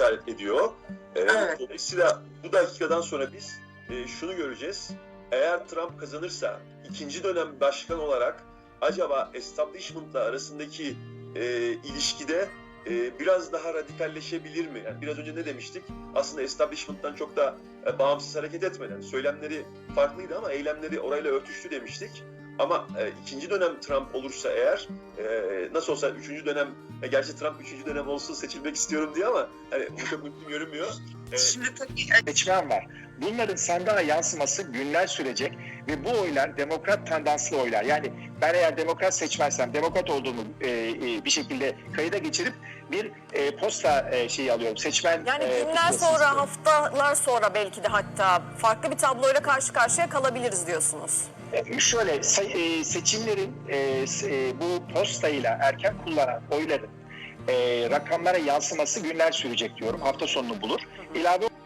işaret ediyor. E, Evet. Dolayısıyla bu dakikadan sonra biz e, şunu göreceğiz. Eğer Trump kazanırsa ikinci dönem başkan olarak acaba establishment'la arasındaki e, ilişkide e, biraz daha radikalleşebilir mi? Yani biraz önce ne demiştik? Aslında establishment'tan çok da e, bağımsız hareket etmeden söylemleri farklıydı ama eylemleri orayla örtüştü demiştik. Ama e, ikinci dönem Trump olursa eğer e, nasıl olsa üçüncü dönem e, gerçi Trump üçüncü dönem olsun seçilmek istiyorum diyor ama hani bu çok mümkün görünmüyor. E, Şimdi tabii seçmen var. Bunların sandığa yansıması günler sürecek ve bu oylar demokrat tendanslı oylar. Yani ben eğer demokrat seçmezsem demokrat olduğumu e, e, bir şekilde kayıda geçirip bir e, posta e, şeyi alıyorum. Seçmen Yani e, günler sonra, istiyorum. haftalar sonra belki de hatta farklı bir tabloyla karşı karşıya kalabiliriz diyorsunuz. E, Şöyle se- e, seçimlerin e, e, bu postayla erken kullanan oyların e, rakamlara yansıması günler sürecek diyorum. Hafta sonunu bulur. İlave Yani New